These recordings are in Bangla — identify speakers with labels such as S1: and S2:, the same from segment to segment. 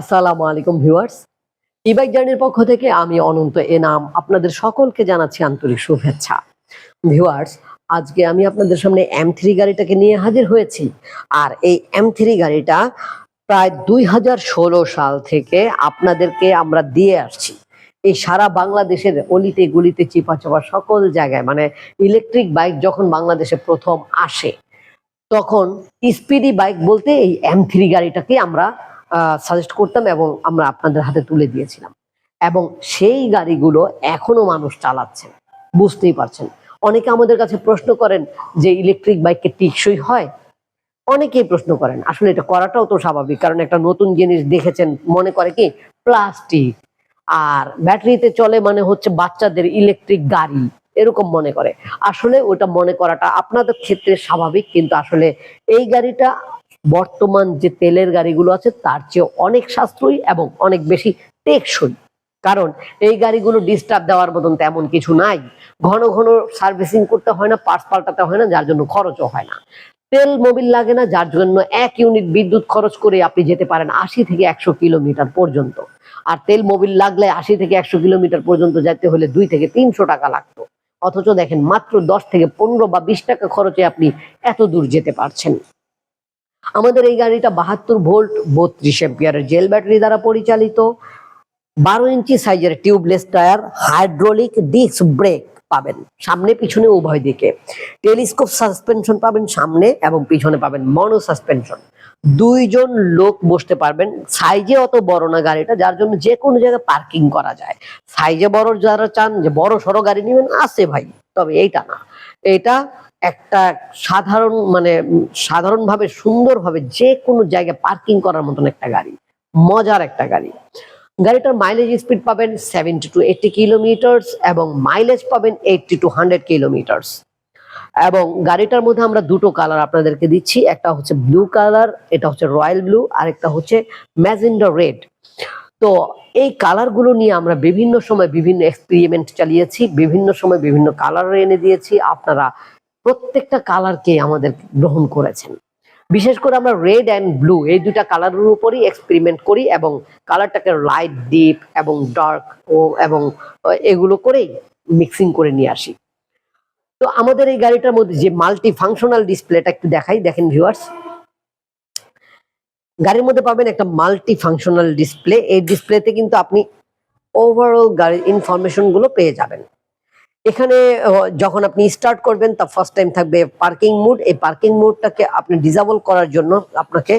S1: আসসালামু আলাইকুম ভিউয়ার্স। ইবাইক জার্নির পক্ষ থেকে আমি অনন্ত এনাম। আপনাদের সকলকে জানাচ্ছি আন্তরিক শুভেচ্ছা। ভিউয়ার্স, আজকে আমি আপনাদের সামনে এম থ্রি গাড়িটাকে নিয়ে হাজির হয়েছি। আর এই এম থ্রি গাড়িটা প্রায় দুই হাজার ষোলো সাল থেকে আপনাদেরকে আমরা দিয়ে আসছি। এই সারা বাংলাদেশের অলিতে গলিতে চিপা চাপা সকল জায়গায় মানে ইলেকট্রিক বাইক যখন বাংলাদেশে প্রথম আসে, তখন স্পিডি বাইক বলতে এই এম থ্রি গাড়িটাকে আমরা সাজেস্ট করতাম এবং আমরা আপনাদের হাতে তুলে দিয়েছিলাম। এবং সেই গাড়িগুলো এখনও মানুষ চালাচ্ছেন বুঝতেই পারছেন। অনেকে আমাদের কাছে প্রশ্ন করেন যে ইলেকট্রিক বাইককে টিকসই হয়? অনেকেই প্রশ্ন করেন। আসলে এটা করাটাও তো স্বাভাবিক। কারণ একটা নতুন জিনিস দেখেছেন, মনে করে কি? প্লাস্টিক। আর ব্যাটারিতে চলে মানে হচ্ছে বাচ্চাদের ইলেকট্রিক গাড়ি। এরকম মনে করে। আসলে ওটা মনে করাটা আপনাদের ক্ষেত্রে স্বাভাবিক, কিন্তু আসলে এই গাড়িটা বর্তমান যে তেলের গাড়িগুলো আছে, তার চেয়ে অনেক সাশ্রয়ী এবং অনেক বেশি টেকসই। কারণ এই গাড়িগুলো ডিস্টার্ব দেওয়ার মতন তেমন কিছু নাই। ঘন ঘন সার্ভিসিং করতে হয় না পার্টস পাল্টাতে হয় না, যার জন্য খরচও হয় না। তেল মোবিল লাগে না, যার জন্য এক ইউনিট বিদ্যুৎ খরচ করে আপনি যেতে পারেন আশি থেকে একশো কিলোমিটার পর্যন্ত। আর তেল মোবিল লাগলে আশি থেকে একশো কিলোমিটার পর্যন্ত যেতে হলে দুই থেকে তিনশো টাকা লাগতো। অথচ দেখেন, মাত্র দশ থেকে পনেরো বা বিশ টাকা খরচে আপনি এত দূর যেতে পারছেন। আমাদের এই গাড়িটা বাহাত্তর ভোল্ট বত্রিশ এম্পিয়ারের জেল ব্যাটারি দ্বারা পরিচালিত। বারো ইঞ্চি সাইজের tubeless tyre, hydraulic disc brake পাবেন সামনে, পিছনে, উভয় দিকে। টেলিস্কোপ সাসপেনশন পাবেন সামনে এবং পিছনে পাবেন মনো সাসপেনশন। দুইজন লোক বসতে পারবেন। সাইজে অত বড় না গাড়িটা, যার জন্য যে কোনো জায়গায় পার্কিং করা যায়। সাইজে বড় যারা চান যে বড় সড়ো গাড়ি নেবেন, আছে ভাই, তবে এইটা না। এটা একটা সাধারণ মানে সাধারণভাবে, সুন্দরভাবে যে কোনো জায়গায় পার্কিং করার মতন একটা গাড়ি। মজার একটা গাড়ি। গাড়িটার মাইলেজ স্পিড পাবেন সেভেন্টি টু এইটটি কিলোমিটার্স এবং মাইলেজ পাবেন এইটটি টু হান্ড্রেড কিলোমিটার্স এবং গাড়িটার মধ্যে আমরা দুটো কালার আপনাদেরকে দিচ্ছি, একটা হচ্ছে ব্লু কালার এটা হচ্ছে রয়্যাল ব্লু আর একটা হচ্ছে ম্যাজেন্ডা রেড তো এই কালারগুলো নিয়ে আমরা বিভিন্ন সময় বিভিন্ন এক্সপেরিমেন্ট চালিয়েছি, বিভিন্ন সময় বিভিন্ন কালার এনে দিয়েছি। আপনারা প্রত্যেকটা কালারকে আমাদের গ্রহণ করেছেন। বিশেষ করে আমরা রেড অ্যান্ড ব্লু এই দুটা কালারের উপরই এক্সপেরিমেন্ট করি এবং কালারটাকে লাইট, ডিপ এবং ডার্ক ও এবং এগুলো করেই মিক্সিং করে নিয়ে আসি। তো আমাদের এই গাড়িটার মধ্যে যে মাল্টি ফাংশনাল ডিসপ্লেটা একটু দেখাই, দেখেন ভিউয়ার্স। গাড়ির মধ্যে পাবেন একটা মাল্টি ফাংশনাল ডিসপ্লে। এই ডিসপ্লেতে কিন্তু আপনি ওভারঅল গাড়ির ইনফরমেশনগুলো পেয়ে যাবেন। এখানে যখন আপনি স্টার্ট করবেন, তা ফার্স্ট টাইম থাকবে পার্কিং মুড এই পার্কিং মুডটাকে আপনি ডিজাবল করার জন্য আপনাকে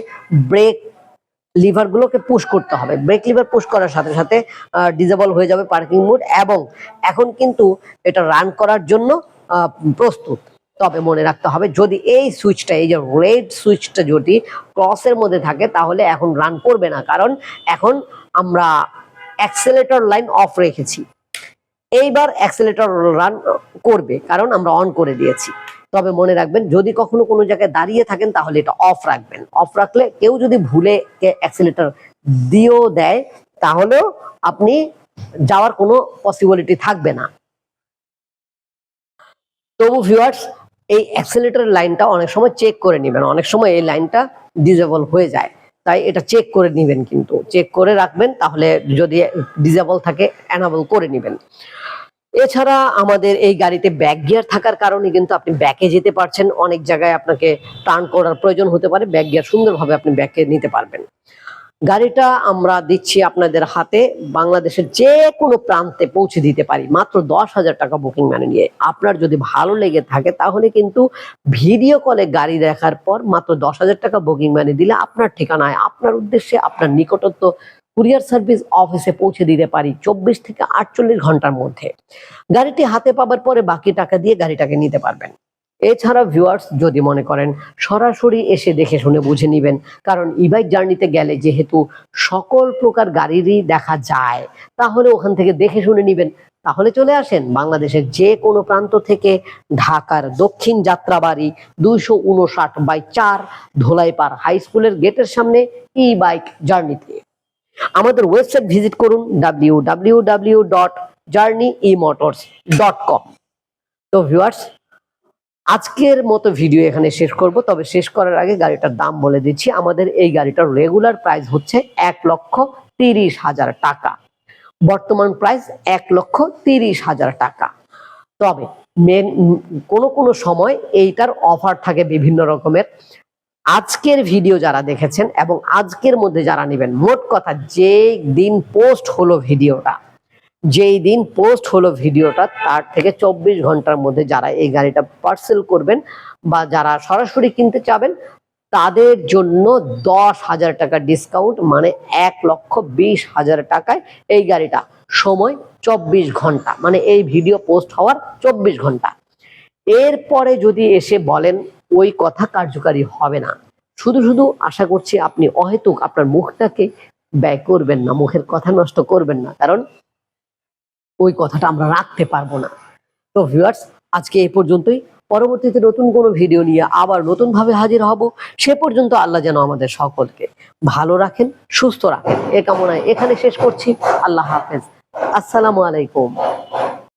S1: ব্রেক লিভার গুলোকে পুশ করতে হবে। ব্রেক লিভার পুশ করার সাথে সাথে ডিসেবল হয়ে যাবে পার্কিং মুড এবং এখন কিন্তু এটা রান করার জন্য প্রস্তুত। তবে মনে রাখতে হবে, যদি এই সুইচটা এই যে রেড সুইচটা যদি ক্রসের মধ্যে থাকে, তাহলে এখন রান করবে না। কারণ এখন আমরা অ্যাক্সেলেটর লাইন অফ রেখেছি। এইবার অ্যাক্সেলেটর রান করবে, কারণ আমরা অন করে দিয়েছি। তবে মনে রাখবেন, যদি কখনো কোনো জায়গায় দাঁড়িয়ে থাকেন, তাহলে এটা অফ রাখবেন। অফ রাখলে কেউ যদি ভুলে অ্যাক্সেলেটর দিয়েও দেয়, তাহলেও আপনি যাওয়ার কোনো পসিবিলিটি থাকবে না। তবু ভিউয়ার্স এই অ্যাক্সেলেটর লাইনটা অনেক সময় চেক করে নেবেন। অনেক সময় এই লাইনটা ডিজেবল হয়ে যায়। তাই এটা চেক করে নেবেন কিন্তু। চেক করে রাখবেন, তাহলে যদি ডিজেবল থাকে অ্যানাবল করে নেবেন। এছাড়া আমাদের এই গাড়িতে ব্যাক গিয়ার থাকার কারণে কিন্তু আপনি ব্যাকে যেতে পারছেন। অনেক জায়গায় আপনাকে টার্ন করার প্রয়োজন হতে পারে। ব্যাক গিয়ার সুন্দরভাবে আপনি ব্যাকে নিতে পারবেন। গাড়িটা আমরা দিচ্ছি আপনাদের হাতে। বাংলাদেশের যে কোনো প্রান্তে পৌঁছে দিতে পারি। মাত্র দশ হাজার টাকা বুকিং মানে নিয়ে। আপনার যদি ভালো লেগে থাকে, তাহলে কিন্তু ভিডিও কলে গাড়ি দেখার পর মাত্র দশ হাজার টাকা বুকিং মানে দিলে আপনার ঠিকানায়, আপনার উদ্দেশ্যে, আপনার নিকটত্ব কুরিয়ার সার্ভিস অফিসে পৌঁছে দিতে পারি চব্বিশ থেকে আটচল্লিশ ঘণ্টার মধ্যে। গাড়িটি হাতে পাবার পরে বাকি টাকা দিয়ে গাড়িটাকে নিতে পারবেন। এছাড়া ভিউয়ার্স যদি মনে করেন, সরাসরি এসে দেখে শুনে বুঝে নিবেন, কারণ ইবাইক জার্নিতে গেলে যেহেতু সকল প্রকার গাড়িরই দেখা যায়, তাহলে ওখান থেকে দেখে শুনে নিবেন। তাহলে চলে আসেন বাংলাদেশের যে কোনো প্রান্ত থেকে ঢাকার দক্ষিণ যাত্রাবাড়ি দুইশো উনষাট বাই চার ধোলাইপাড় হাই স্কুলের গেটের সামনে ই বাইক জার্নিতে আমাদের ওয়েবসাইট ভিজিট করুন W W W dot journey e motors dot com তো ভিউয়ার্স আজকের মতো ভিডিও এখানে শেষ করব, তবে শেষ করার আগে গাড়িটার দাম বলে দিচ্ছি। আমাদের এই গাড়িটার রেগুলার প্রাইস হচ্ছে এক লক্ষ তিরিশ হাজার টাকা। বর্তমান প্রাইস এক লক্ষ তিরিশ হাজার টাকা। তবে মেন কোনো কোনো সময় এইটার অফার থাকে বিভিন্ন রকমের। আজকের ভিডিও যারা দেখেছেন এবং আজকের মধ্যে যারা নেবেন, মোট কথা যে দিন পোস্ট হলো ভিডিওটা যেই দিন পোস্ট হলো ভিডিওটা, তার থেকে চব্বিশ ঘণ্টার মধ্যে যারা এই গাড়িটা পার্সেল করবেন বা যারা সরাসরি কিনতে চাবেন, তাদের জন্য দশ হাজার টাকা ডিসকাউন্ট মানে এক লক্ষ বিশ হাজার টাকায় এই গাড়িটা। সময় চব্বিশ ঘণ্টা মানে এই ভিডিও পোস্ট হওয়ার চব্বিশ ঘণ্টা। এরপরে যদি এসে বলেন, ওই কথা কার্যকারী হবে না। শুধু শুধু আশা করছি আপনি অহেতুক আপনার মুখটাকে ব্যয় করবেন না, মুখের কথা নষ্ট করবেন না। কারণ ওই কথাটা আমরা রাখতে পারব না। তো ভিউয়ার্স আজকে এ পর্যন্তই। পরবর্তীতে নতুন কোনো ভিডিও নিয়ে আবার নতুন ভাবে হাজির হব। সে পর্যন্ত আল্লাহ যেন আমাদের সকলকে ভালো রাখেন, সুস্থ রাখেন। এ কামনায় এখানে শেষ করছি। আল্লাহ হাফেজ। আসসালামু আলাইকুম।